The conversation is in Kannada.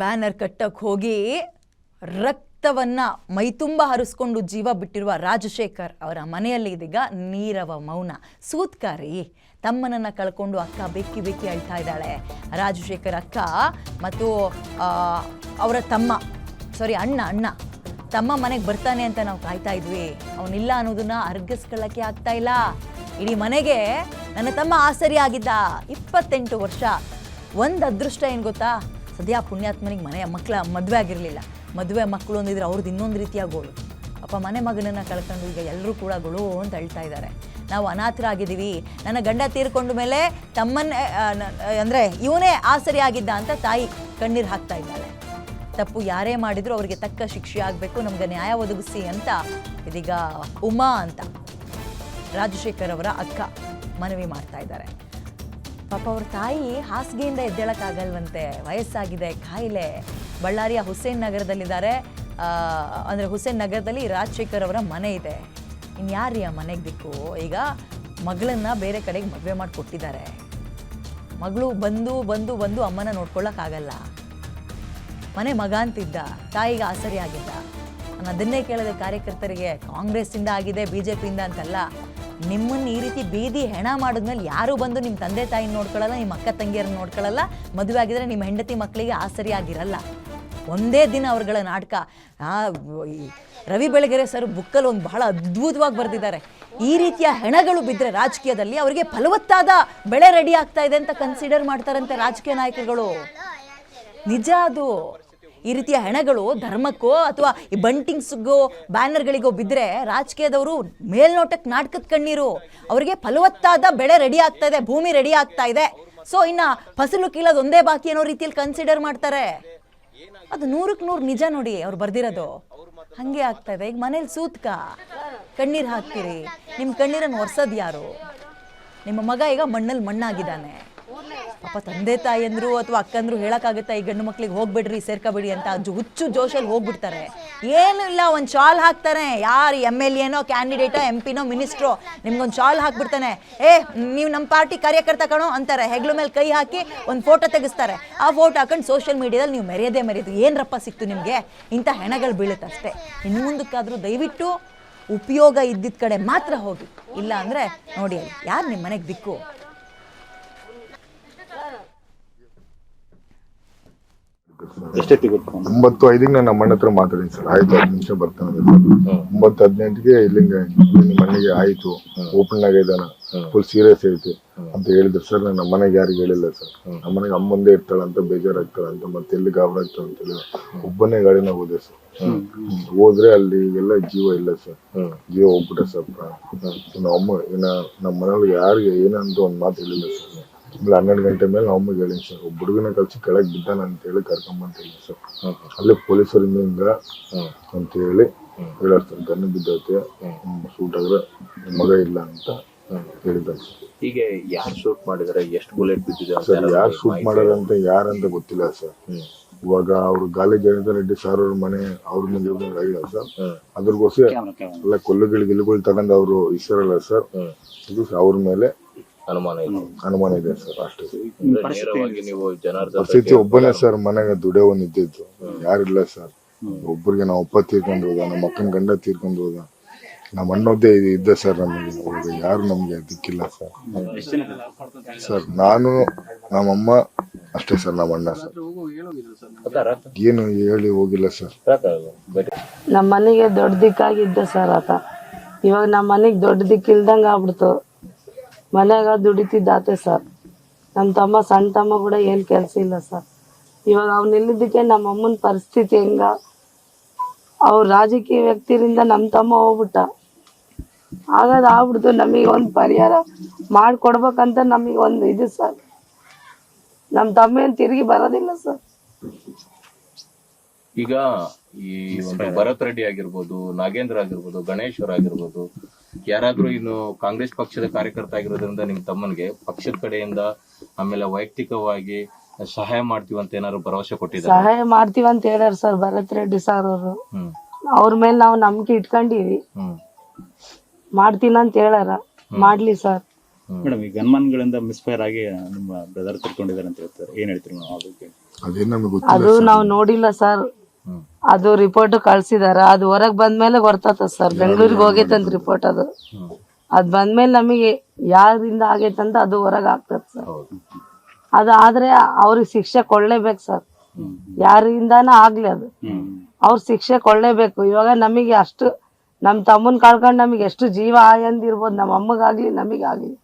ಬ್ಯಾನರ್ ಕಟ್ಟಕ್ಕೆ ಹೋಗಿ ರಕ್ತವನ್ನು ಮೈತುಂಬ ಹರಿಸ್ಕೊಂಡು ಜೀವ ಬಿಟ್ಟಿರುವ ರಾಜಶೇಖರ್ ಅವರ ಮನೆಯಲ್ಲಿ ಇದೀಗ ನೀರವ ಮೌನ. ಸೂತ್ಕಾರಿ, ತಮ್ಮನನ್ನು ಕಳ್ಕೊಂಡು ಅಕ್ಕ ಬೆಕ್ಕಿ ಬೆಕ್ಕಿ ಅಳ್ತಾ ಇದ್ದಾಳೆ. ರಾಜಶೇಖರ್ ಅಕ್ಕ ಮತ್ತು ಅವರ ತಮ್ಮ ಸಾರಿ ಅಣ್ಣ ಅಣ್ಣ, ತಮ್ಮ ಮನೆಗೆ ಬರ್ತಾನೆ ಅಂತ ನಾವು ಕಾಯ್ತಾ ಇದ್ವಿ. ಅವನಿಲ್ಲ ಅನ್ನೋದನ್ನ ಅರ್ಗಿಸ್ಕೊಳ್ಳೋಕ್ಕೆ ಆಗ್ತಾ ಇಲ್ಲ. ಇಡೀ ಮನೆಗೆ ನನ್ನ ತಮ್ಮ ಆಸರಿ ಆಗಿದ್ದ ಇಪ್ಪತ್ತೆಂಟು ವರ್ಷ. ಒಂದು ಅದೃಷ್ಟ ಏನು ಗೊತ್ತಾ? ಸದ್ಯ ಪುಣ್ಯಾತ್ಮನಿಗೆ ಮನೆಯ ಮಕ್ಕಳ ಮದುವೆ ಆಗಿರಲಿಲ್ಲ. ಮದುವೆ ಮಕ್ಕಳು ಅಂದಿದ್ರೆ ಅವ್ರದ್ದು ಇನ್ನೊಂದು ರೀತಿಯ ಗೋಳು ಅಪ್ಪ, ಮನೆ ಮಗನನ್ನು ಕಳ್ಕೊಂಡು ಈಗ ಎಲ್ಲರೂ ಕೂಡ ಗೋಳು ಅಂತ ಹೇಳ್ತಾ ಇದ್ದಾರೆ. ನಾವು ಅನಾಥರಾಗಿದ್ದೀವಿ. ನನ್ನ ಗಂಡ ತೀರ್ಕೊಂಡ ಮೇಲೆ ತಮ್ಮನ್ನೇ ಅಂದರೆ ಇವನೇ ಆಸರಿ ಆಗಿದ್ದ ಅಂತ ತಾಯಿ ಕಣ್ಣೀರು ಹಾಕ್ತಾ ಇದ್ದಾಳೆ. ತಪ್ಪು ಯಾರೇ ಮಾಡಿದ್ರು ಅವರಿಗೆ ತಕ್ಕ ಶಿಕ್ಷೆ ಆಗಬೇಕು, ನಮ್ಗೆ ನ್ಯಾಯ ಒದಗಿಸಿ ಅಂತ ಇದೀಗ ಉಮಾ ಅಂತ ರಾಜಶೇಖರ್ ಅವರ ಅಕ್ಕ ಮನವಿ ಮಾಡ್ತಾ ಇದ್ದಾರೆ. ಪಾಪ ಅವ್ರ ತಾಯಿ ಹಾಸಿಗೆಯಿಂದ ಎದ್ದೇಳಕ್ಕಾಗಲ್ವಂತೆ. ವಯಸ್ಸಾಗಿದೆ, ಕಾಯಿಲೆ. ಬಳ್ಳಾರಿಯ ಹುಸೇನ್ ನಗರದಲ್ಲಿದ್ದಾರೆ. ಅಂದರೆ ಹುಸೇನ್ ನಗರದಲ್ಲಿ ರಾಜಶೇಖರ್ ಅವರ ಮನೆ ಇದೆ. ಇನ್ಯಾರ್ರೀ ಆ ಮನೆಗೆ ದಿಕ್ಕು? ಈಗ ಮಗಳನ್ನ ಬೇರೆ ಕಡೆಗೆ ಮದುವೆ ಮಾಡಿ ಕೊಟ್ಟಿದ್ದಾರೆ. ಮಗಳು ಬಂದು ಬಂದು ಬಂದು ಅಮ್ಮನ ನೋಡ್ಕೊಳ್ಳೋಕ್ಕಾಗಲ್ಲ ಮನೆ ಮಗ ಅಂತಿದ್ದ, ತಾಯಿಗೆ ಆಸರಿ ಆಗಿದ್ದ. ನಾನು ಅದನ್ನೇ ಕೇಳಿದೆ ಕಾರ್ಯಕರ್ತರಿಗೆ. ಕಾಂಗ್ರೆಸ್ಸಿಂದ ಆಗಿದೆ ಬಿ ಜೆ ಪಿಯಿಂದ ಅಂತಲ್ಲ. ನಿಮ್ಮನ್ನು ಈ ರೀತಿ ಬೀದಿ ಹೆಣ ಮಾಡಿದ್ಮೇಲೆ ಯಾರು ಬಂದು ನಿಮ್ಮ ತಂದೆ ತಾಯಿನ ನೋಡ್ಕೊಳ್ಳಲ್ಲ ನಿಮ್ಮ ಅಕ್ಕ ತಂಗಿಯರನ್ನ ನೋಡ್ಕೊಳ್ಳಲ್ಲ ಮದುವೆ ಆಗಿದ್ರೆ ನಿಮ್ಮ ಹೆಂಡತಿ ಮಕ್ಕಳಿಗೆ ಆಸರಿ ಆಗಿರಲ್ಲ. ಒಂದೇ ದಿನ ಅವ್ರಗಳ ನಾಟಕ. ರವಿ ಬೆಳಗೆರೆ ಸರ್ ಬುಕ್ಕಲ್ಲಿ ಒಂದು ಬಹಳ ಅದ್ಭುತವಾಗಿ ಬರೆದಿದ್ದಾರೆ. ಈ ರೀತಿಯ ಹೆಣಗಳು ಬಿದ್ದರೆ ರಾಜಕೀಯದಲ್ಲಿ ಅವರಿಗೆ ಫಲವತ್ತಾದ ಬೆಳೆ ರೆಡಿ ಆಗ್ತಾ ಇದೆ ಅಂತ ಕನ್ಸಿಡರ್ ಮಾಡ್ತಾರಂತೆ ರಾಜಕೀಯ ನಾಯಕರುಗಳು. ನಿಜ ಅದು. ಈ ರೀತಿಯ ಹೆಣಗಳು ಧರ್ಮಕ್ಕೋ ಅಥವಾ ಈ ಬಂಟಿಂಗ್ಸ್ಗೋ, ಬ್ಯಾನರ್ಗಳಿಗೋ ಬಿದ್ದರೆ ರಾಜಕೀಯದವರು ಮೇಲ್ನೋಟಕ್ಕೆ ನಾಟಕದ ಕಣ್ಣೀರು. ಅವರಿಗೆ ಫಲವತ್ತಾದ ಬೆಳೆ ರೆಡಿ ಆಗ್ತಾ ಇದೆ, ಭೂಮಿ ರೆಡಿ ಆಗ್ತಾ ಇದೆ. ಸೊ ಇನ್ನು ಫಸಲು ಕೀಳೋದು ಒಂದೇ ಬಾಕಿ ಅನ್ನೋ ರೀತಿಯಲ್ಲಿ ಕನ್ಸಿಡರ್ ಮಾಡ್ತಾರೆ. ಅದು ನೂರಕ್ಕೆ ನೂರು ನಿಜ ನೋಡಿ ಅವ್ರು ಬರ್ದಿರೋದು. ಹಂಗೆ ಆಗ್ತಾ ಇದೆ. ಈಗ ಮನೇಲಿ ಸೂತ್ಕ, ಕಣ್ಣೀರು ಹಾಕ್ತೀರಿ. ನಿಮ್ಮ ಕಣ್ಣೀರನ್ನು ಒರ್ಸೋದು ಯಾರು? ನಿಮ್ಮ ಮಗ ಈಗ ಮಣ್ಣಲ್ಲಿ ಮಣ್ಣಾಗಿದ್ದಾನೆ. ಪಾಪ ತಂದೆ ತಾಯಿಯಂದ್ರು ಅಥವಾ ಅಕ್ಕಂದ್ರು ಹೇಳೋಕ್ಕಾಗುತ್ತಾ, ಈ ಗಂಡು ಮಕ್ಳಿಗೆ ಹೋಗ್ಬಿಡ್ರಿ, ಸೇರ್ಕೋಬೇಡಿ ಅಂತ ಅದು ಹುಚ್ಚು ಜೋಶಲ್ಲಿ ಹೋಗ್ಬಿಡ್ತಾರೆ. ಏನೂ ಇಲ್ಲ, ಒಂದು ಶಾಲ್ ಹಾಕ್ತಾರೆ. ಯಾರು ಎಂ ಎಲ್ ಎನೋ ಕ್ಯಾಂಡಿಡೇಟೋ ಎಂ ಪಿನೋ ಮಿನಿಸ್ಟ್ರೋ, ನಿಮ್ಗೊಂದು ಶಾಲ್ ಹಾಕ್ಬಿಡ್ತಾನೆ. ಏ, ನೀವು ನಮ್ಮ ಪಾರ್ಟಿ ಕಾರ್ಯಕರ್ತ ಕಣೋ ಅಂತಾರೆ. ಹೆಗ್ಲು ಮೇಲೆ ಕೈ ಹಾಕಿ ಒಂದು ಫೋಟೋ ತೆಗಿಸ್ತಾರೆ. ಆ ಫೋಟೋ ಹಾಕೊಂಡು ಸೋಷಿಯಲ್ ಮೀಡಿಯಾದಲ್ಲಿ ನೀವು ಮೆರೆಯದೇ ಮೆರೆಯೋದು ಏನರಪ್ಪ ಸಿಕ್ತು ನಿಮಗೆ? ಇಂಥ ಹೆಣಗಳು ಬೀಳುತ್ತೆ ಅಷ್ಟೇ ಇನ್ನು ಮುಂದಕ್ಕಾದರೂ ದಯವಿಟ್ಟು ಉಪಯೋಗ ಇದ್ದಿದ್ದ ಕಡೆ ಮಾತ್ರ ಹೋಗಿ. ಇಲ್ಲ ಅಂದರೆ ನೋಡಿ ಯಾರು ನಿಮ್ಮ ಮನೆಗೆ ದಿಕ್ಕು ಎಷ್ಟೊತ್ತಿಗೆ ಗೊತ್ತು ಒಂಬತ್ತು ಐದಿಗೆ ನಾನು ನಮ್ಮ ಹತ್ರ ಮಾತಾಡಿನಿ ಸರ್. ಆಯ್ತು ಹತ್ತು ನಿಮಿಷ ಬರ್ತಾನೆ ಒಂಬತ್ತು ಹದಿನೆಂಟಿಗೆ ಇಲ್ಲಿಂಗ ಮನೆಗೆ ಆಯ್ತು. ಓಪನ್ ಆಗಿದ್ದಾನ ಫುಲ್ ಸೀರಿಯಸ್ ಐತಿ ಅಂತ ಹೇಳಿದ್ರು ಸರ್. ನಾನು ನಮ್ಮ ಮನೆಗೆ ಯಾರಿಗೂ ಹೇಳಿಲ್ಲ ಸರ್. ನಮ್ಮ ಮನೆಗೆ ಅಮ್ಮಂದೇ ಇರ್ತಾಳೆ ಅಂತ ಬೇಜಾರಾಗ್ತಾಳೆ ಬೇಜಾರಾಗ್ತಾಳಂತ ಮತ್ತೆ ಎಲ್ಲಿ ಗಾಬರಿ ಆಗ್ತಾಳ ಅಂತ ಹೇಳಿ ಒಬ್ಬನೇ ಗಾಡಿನ ಹೋದೆ ಸರ್. ಹೋದ್ರೆ ಅಲ್ಲಿ ಎಲ್ಲ ಜೀವ ಇಲ್ಲ ಸರ್. ಜೀವ ಹೋಗ್ಬಿಟ್ಟೆ ಸರ್ ನಮ್ಮ ಅಮ್ಮ ಏನ ನಮ್ಮ ಮನೆಯೊಳಗೆ ಯಾರಿಗೆ ಏನಂತ ಒಂದು ಮಾತು ಹೇಳಿಲ್ಲ ಸರ್. ಆಮೇಲೆ ಹನ್ನೆರಡು ಗಂಟೆ ಮೇಲೆ ನಾವು ಅಮ್ಮಗೆ ಹೇಳಿನಿ ಸರ್. ಒಬ್ಬ ಹುಡುಗನ ಕಳಿಸಿ ಕೆಳಗೆ ಬಿದ್ದಾನೆ ಅಂತ ಹೇಳಿ ಕರ್ಕೊಂಬಂತ ಹೇಳಿ ಸರ್. ಅಲ್ಲೇ ಪೊಲೀಸರಿಂದ ಅಂತ ಹೇಳಿ ಗನ್ನು ಬಿದ್ದೈತೆ. ಸೂಟ್ ಆದ್ರೆ ಮಗ ಇಲ್ಲ ಅಂತ ಹೇಳಿದ್ದಾರೆ ಸರ್. ಹೀಗೆ ಯಾರು ಶೂಟ್ ಮಾಡಿದಾರೆ? ಎಷ್ಟು ಬುಲೆಟ್ ಬಿದ್ದಿದೆ ಸರ್ ಯಾರು ಶೂಟ್ ಮಾಡಿದ್ರೆ ಅಂತ ಯಾರಂತ ಗೊತ್ತಿಲ್ಲ ಸರ್. ಇವಾಗ ಅವ್ರು ಗಾಲಿ ಜಯಂತ ರೆಡ್ಡಿ ಸರ್ ಅವ್ರ ಮನೆ ಅವ್ರ ಮುಂದೆ ಆಗಿಲ್ಲ ಸರ್. ಅದ್ರಗೋಸ್ಕರ ಎಲ್ಲ ಕೊಲ್ಲುಗಳು ಗಿಲ್ಲುಗಳು ತಗೊಂಡು ಅವರು ಇಸ್ರಲ್ಲ ಸರ್. ಇದು ಅವ್ರ ಮೇಲೆ ಅನುಮಾನ ಇದೆ. ಅನುಮಾನ ಇದೆ ಸರ್ ಅಷ್ಟೇ. ಅಂದ್ರೆ ನೇರವಾಗಿ ನೀವು ಜನಾರ್ದನ್ ಪರಿಸ್ಥಿತಿ ಒಬ್ಬನೇ ಸರ್ ಮನೆಗೆ ದುಡಿಯೋನ್ ಇದ್ದಿದ್ದು ಯಾರಿಲ್ಲ ಸರ್. ಒಬ್ಬರಿಗೆ ನಾವು ಅಪ್ಪ ತೀರ್ಕೊಂಡು ಹೋದ ನಮ್ಮ ಅಕ್ಕನ ಗಂಡ ತೀರ್ಕೊಂಡು ಹೋದ. ನಮ್ಮ ಅಣ್ಣದ್ದೇ ಇದು ಇದ್ದ ಸರ್ ನಮಗೆ. ಇವಾಗ ಯಾರು ನಮ್ಗೆ ದಿಕ್ಕಿಲ್ಲ ಸರ್. ಸರ್ ನಾನು ನಮ್ಮಮ್ಮ ಅಷ್ಟೇ ಸರ್ ನಮ್ಮ ಅಣ್ಣ ಸರ್. ಏನು ಹೇಳಿ ಹೋಗಿಲ್ಲ ಸರ್. ಬೇಟೆ ನಮ್ಮ ಮನೆಗೆ ದೊಡ್ಡ ದಿಕ್ಕಾಗಿದ್ದ ಸರ್ ಆತ. ಇವಾಗ ನಮ್ಮ ಮನೆಗೆ ದೊಡ್ಡ ದಿಕ್ಕಿಲ್ದಂಗ ಆಗ್ಬಿಡ್ತು. ಮನ್ಯಾಗ ದುಡಿತಿದ್ದಾತೆ ಸರ್. ನಮ್ಮ ತಮ್ಮ ಸಣ್ಣ ತಮ್ಮ ಕೂಡ ಏನು ಕೆಲಸ ಇಲ್ಲ ಸರ್. ಇವಾಗ ಅವ್ನು ಇಲ್ಲಿದ್ದಕ್ಕೆ ನಮ್ಮ ಅಮ್ಮನ ಪರಿಸ್ಥಿತಿ ಹೆಂಗ? ಅವ್ರ ರಾಜಕೀಯ ವ್ಯಕ್ತಿರಿಂದ ನಮ್ಮ ತಮ್ಮ ಹೋಗ್ಬಿಟ್ಟ. ಹಾಗಾದ್ರೆ ಆಗ್ಬಿಡ್ತು ನಮಗೆ ಒಂದು ಪರಿಹಾರ ಮಾಡಿಕೊಡ್ಬೇಕಂತ ನಮಗೆ ಒಂದು ಇದು ಸರ್. ನಮ್ಮ ತಮ್ಮ ಏನು ತಿರುಗಿ ಬರೋದಿಲ್ಲ ಸರ್. ಈಗ ಈ ಒಂದು ಭರತ್ ರೆಡ್ಡಿ ಆಗಿರ್ಬೋದು ನಾಗೇಂದ್ರ ಆಗಿರ್ಬೋದು ಗಣೇಶ್ವರ್ ಆಗಿರ್ಬೋದು ಯಾರಾದ್ರೂ ಇನ್ನು ಕಾಂಗ್ರೆಸ್ ಪಕ್ಷದ ಕಾರ್ಯಕರ್ತ ಆಗಿರೋದ್ರಿಂದ ನಿಮ್ ತಮ್ಮನ್ಗೆ ಪಕ್ಷದ ಕಡೆಯಿಂದ ಆಮೇಲೆ ವೈಯಕ್ತಿಕವಾಗಿ ಸಹಾಯ ಮಾಡ್ತೀವಿ ಅಂತ ಏನಾದ್ರು ಭರವಸೆ ಕೊಟ್ಟಿದ್ದಾರೆ? ಸಹಾಯ ಮಾಡ್ತೀವಿ ಅಂತ ಹೇಳ್ಯಾರ ಸರ್ ಭರತ್ ರೆಡ್ಡಿ ಸರ್ ಅವರು. ಹ್ಮ್. ಅವ್ರ ಮೇಲೆ ನಾವು ನಂಬಿಕೆ ಇಟ್ಕೊಂಡಿವಿ. ಹ್ಮ್. ಮಾಡ್ತೀನಿ ಅಂತ ಹೇಳ್ಯಾರ. ಮಾಡ್ಲಿ ಸರ್. ಮೇಡಮ್ ಈ ಗನ್ಮನ್ಗಳಿಂದ ಮಿಸ್ಫೈರ್ ಆಗಿ ನಿಮ್ಮ ಬ್ರದರ್ ತಿಳ್ಕೊಂಡಿದ್ದಾರೆ ಅಂತ ಹೇಳ್ತಾರೆ. ಏನ್ ಹೇಳ್ತೀರಿ ಮೇಡಮ್ ಅದಕ್ಕೆ ಬಗ್ಗೆ? ಅದೇನ್ ನಮಗೆ ಗೊತ್ತಿಲ್ಲ ಅದು ನಾವು ನೋಡಿಲ್ಲ ಸರ್. ಅದು ರಿಪೋರ್ಟ್ ಕಳ್ಸಿದಾರ. ಅದು ಹೊರಗ್ ಬಂದ್ಮೇಲೆ ಗೊತ್ತಾತ ಸರ್ ಬೆಂಗಳೂರಿಗೆ ಹೋಗೈತಂತ ರಿಪೋರ್ಟ್ ಅದು. ಅದ್ ಬಂದ್ಮೇಲೆ ನಮಗೆ ಯಾರಿಂದ ಆಗೈತಂತ ಅದು ಹೊರಗ್ ಆಗ್ತದ ಸರ್ ಅದಾದ್ರೆ ಅದು ಆದ್ರೆ ಅವ್ರಿಗೆ ಶಿಕ್ಷೆ ಕೊಡ್ಲೇಬೇಕು ಸರ್ ಯಾರಿಂದಾನ ಆಗ್ಲಿ ಅದು. ಅವ್ರ ಶಿಕ್ಷೆ ಕೊಡ್ಲೇಬೇಕು. ಇವಾಗ ನಮಗೆ ಅಷ್ಟು ನಮ್ ತಮ್ಮನ್ ಕಳ್ಕೊಂಡ್ ನಮಗೆ ಎಷ್ಟು ಜೀವ ಆಯಂದಿರ್ಬೋದು ನಮ್ಮ ಅಮ್ಮಗಾಗ್ಲಿ ನಮಗಾಗ್ಲಿ.